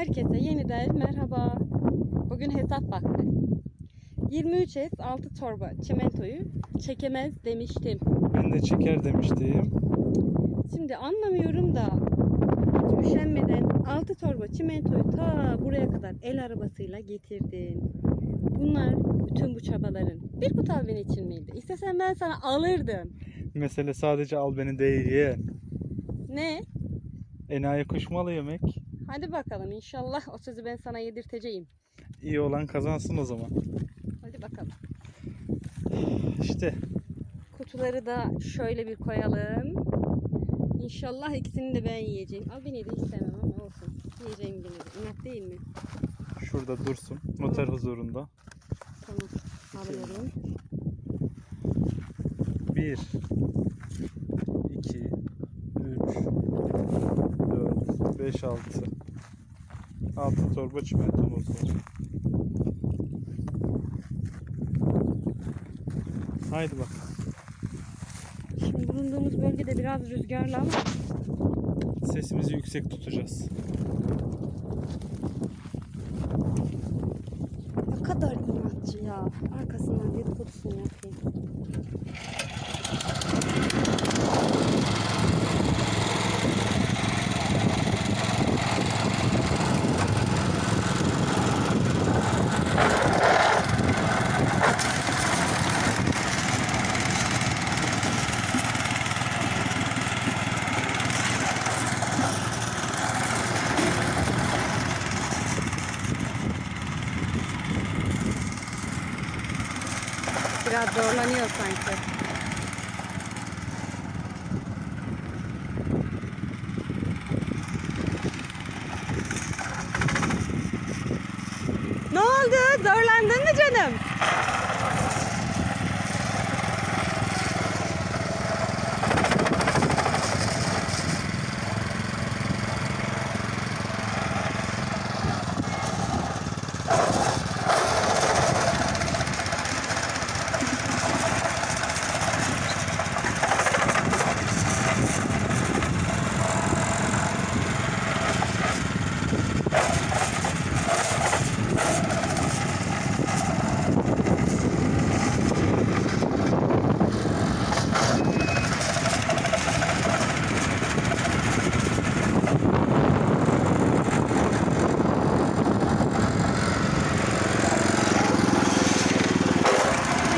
Herkese yeniden merhaba. Bugün hesap vakti. 23 es 6 torba çimentoyu çekemez demiştim. Ben de çeker demiştim. Şimdi anlamıyorum da hiç üşenmeden 6 torba çimentoyu ta buraya kadar el arabasıyla getirdim. Bunlar bütün bu çabaların bir kutu al beni için miydi? İstesen ben sana alırdım. Mesele sadece al beni değil ye. Ne? Enayi kuşmalı yemek. Hadi bakalım inşallah o sözü ben sana yedirteceğim. İyi olan kazansın o zaman. Hadi bakalım. İşte Kutuları da şöyle bir koyalım. İnşallah ikisini de ben yiyeceğim. Al beni de istemem ama olsun. Yiyeceğim beni de. İnat değil mi? şurada dursun. Noter huzurunda. Tamam. Alıyorum. 1 4 5 6 6 torba çimentomuz var. Haydi bak. Şimdi bulunduğumuz bölgede biraz rüzgarlı ama Sesimizi yüksek tutacağız. ne kadar inatçı ya. Arkasından dedikodusunu yapayım. Biraz zorlanıyor sanki. Ne oldu? Zorlandın mı canım?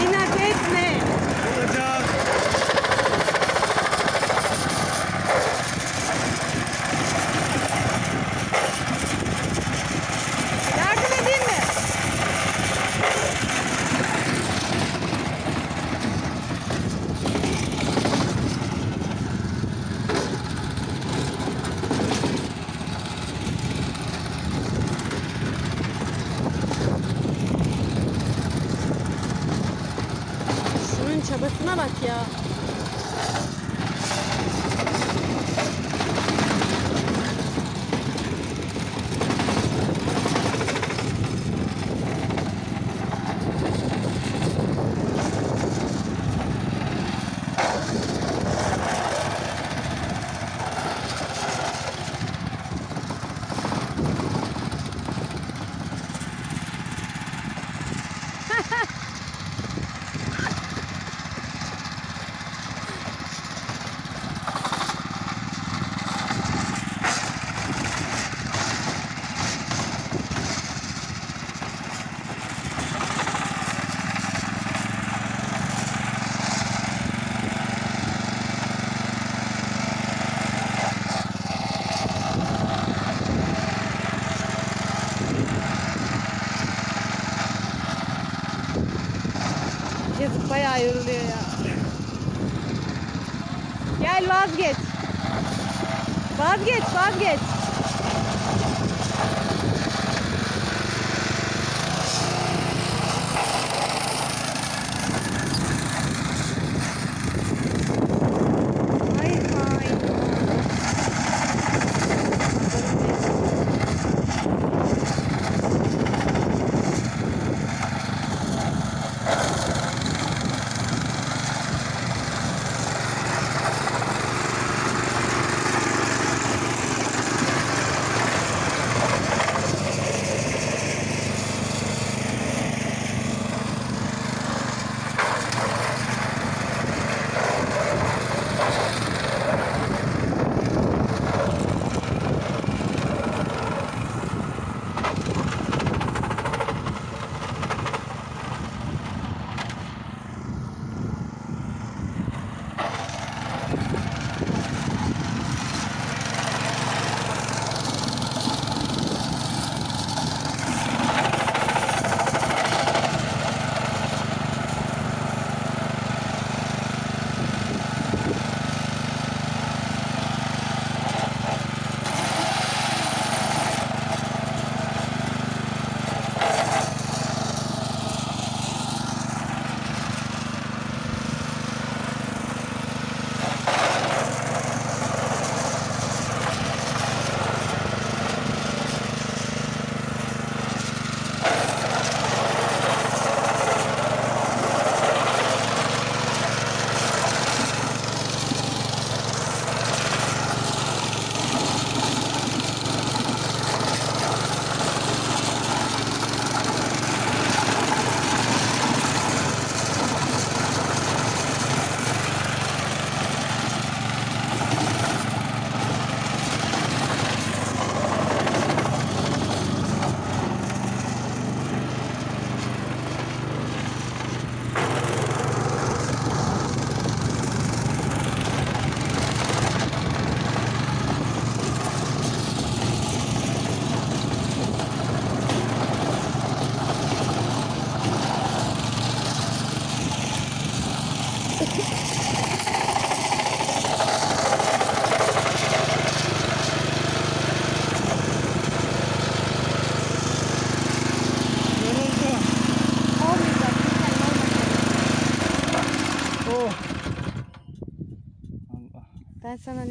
İnat etme. Olacak. Yardım edeyim mi? Şunun çabasına bak ya. Yazık bayağı yoruluyor ya. Gel vazgeç. Vazgeç, vazgeç.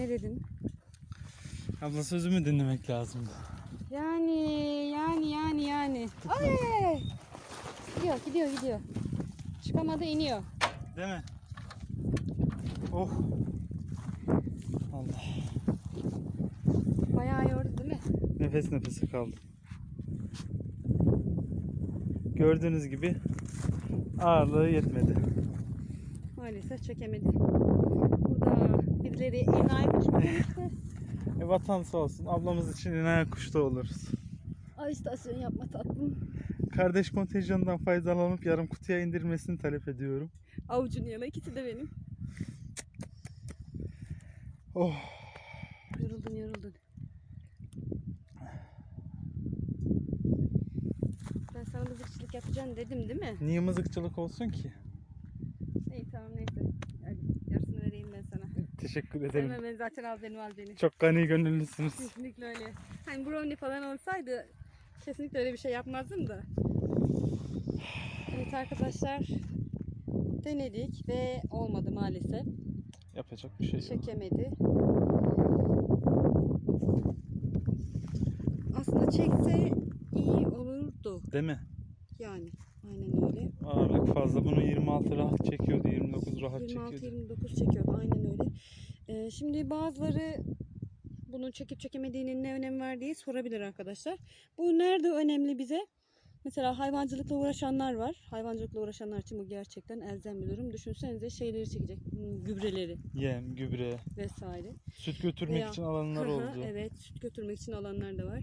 Ne dedim? Abla sözümü dinlemek lazımdı. Yani yani yani yani. Ay! Gidiyor gidiyor gidiyor. Çıkamadı iniyor. Değil mi? Oh. Allah. Bayağı yordu değil mi? Nefes nefese kaldım. Gördüğünüz gibi ağırlığı yetmedi. Maalesef çekemedi. Birileri enayi kuşu demişti. E, vatan sağ olsun. Ablamız için inaye kuşta oluruz. Ay istasyon yapma tatlım. Kardeş kontenjanından faydalanıp yarım kutuya indirmesini talep ediyorum. Avucunu yeme ikisi de benim. Oh. Yoruldun yoruldun. Ben sana mızıkçılık yapacağım dedim değil mi? Niye mızıkçılık olsun ki? İyi tamam neyse. Hadi yarısını vereyim ben sana. Teşekkür ederim. Hemen zaten al beni al beni. Çok gani gönüllüsünüz. Kesinlikle öyle. Hani brownie falan olsaydı kesinlikle öyle bir şey yapmazdım da. Evet arkadaşlar denedik ve olmadı maalesef. Yapacak bir şey yok. Çekemedi. Aslında çekse iyi olurdu. Değil mi? Yani aynen öyle. Ağırlık fazla. Bunu 26 rahat çekiyordu. 29 rahat çekiyordu. 26-29 çekiyordu aynen öyle. Ee, şimdi bazıları bunun çekip çekemediğinin ne önemi var diye sorabilir arkadaşlar. Bu nerede önemli bize? Mesela hayvancılıkla uğraşanlar var. Hayvancılıkla uğraşanlar için bu gerçekten elzem bir durum. Düşünsenize şeyleri çekecek. Gübreleri Yem, gübre, vesaire. süt götürmek Veya- için alanlar oldu. evet, süt götürmek için alanlar da var.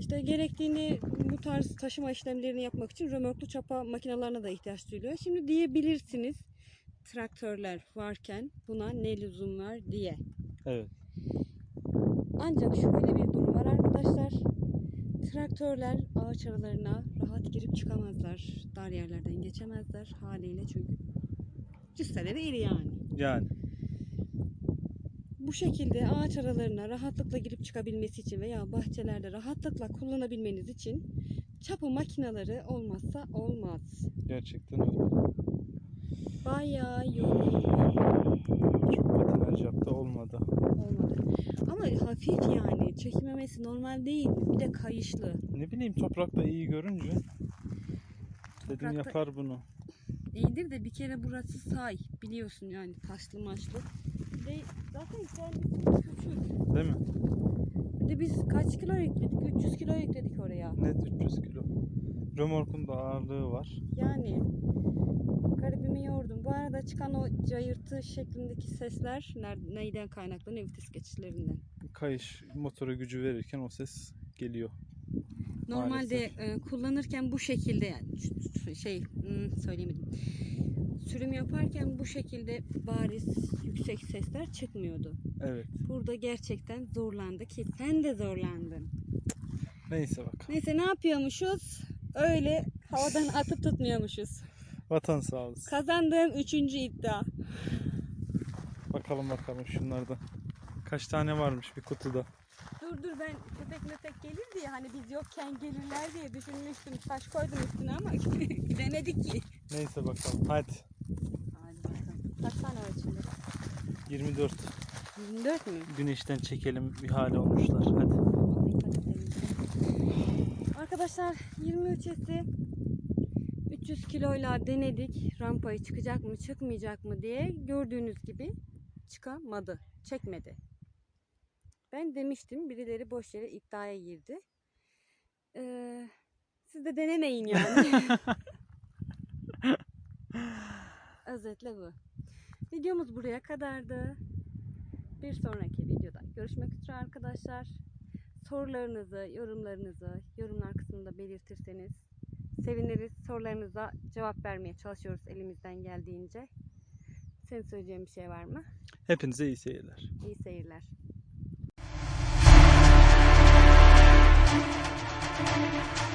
İşte gerektiğini bu tarz taşıma işlemlerini yapmak için römorklu çapa makinelerine de ihtiyaç duyuluyor. Şimdi diyebilirsiniz traktörler varken buna ne lüzum var diye. Evet. Ancak şöyle bir durum var arkadaşlar. Traktörler ağaç aralarına rahat girip çıkamazlar. Dar yerlerden geçemezler haliyle çünkü cüsseleri iri yani. Yani. Bu şekilde ağaç aralarına rahatlıkla girip çıkabilmesi için veya bahçelerde rahatlıkla kullanabilmeniz için çapa makineleri olmazsa olmaz. Gerçekten öyle. Bayağı yoruldum. Çok patinaj yaptı olmadı. olmadı. Ama hafif yani çekmemesi normal değil. Bir de kayışlı. Ne bileyim toprakta iyi görünce dedim Toprakta- yapar bunu. İyidir de bir kere burası say. Biliyorsun yani taşlı maçlı. Ve zaten kendisi küçük. Değil mi? Bir de biz kaç kilo yükledik? 300 kilo yükledik oraya. Net 300 kilo. Römorkun da ağırlığı var. Yani garibimi yordum. Bu arada çıkan o cayırtı şeklindeki sesler neyden kaynaklanıyor? Vites geçişlerinden. Kayış motora gücü verirken o ses geliyor. Normalde Maalesef. e, kullanırken bu şekilde yani şey hmm, söyleyemedim. Sürüm yaparken bu şekilde bariz yüksek sesler çıkmıyordu. Evet. Burada gerçekten zorlandı ki sen de zorlandın. Neyse bakalım. Neyse ne yapıyormuşuz? Öyle havadan atıp tutmuyormuşuz. Vatan sağ olsun. Kazandığım üçüncü iddia. Bakalım bakalım şunlarda. Kaç tane varmış bir kutuda. Dur dur ben köpek möpek gelir diye hani biz yokken gelirler diye düşünmüştüm. Taş koydum üstüne ama gidemedik ki. Neyse bakalım. Hadi. Hadi bakalım. Kaç tane var içinde? 24 24 mü? güneşten çekelim bir hale olmuşlar. Hadi. Arkadaşlar 23'esi 300 kiloyla denedik. Rampayı çıkacak mı çıkmayacak mı diye gördüğünüz gibi çıkamadı. Çekmedi. Ben demiştim birileri boş yere iddiaya girdi. Ee, siz de denemeyin yani. Özetle bu. Videomuz buraya kadardı. Bir sonraki videoda görüşmek üzere arkadaşlar. Sorularınızı, yorumlarınızı yorumlar kısmında belirtirseniz seviniriz. Sorularınıza cevap vermeye çalışıyoruz elimizden geldiğince. Senin söyleyeceğin bir şey var mı? Hepinize iyi seyirler. İyi seyirler. Thank you.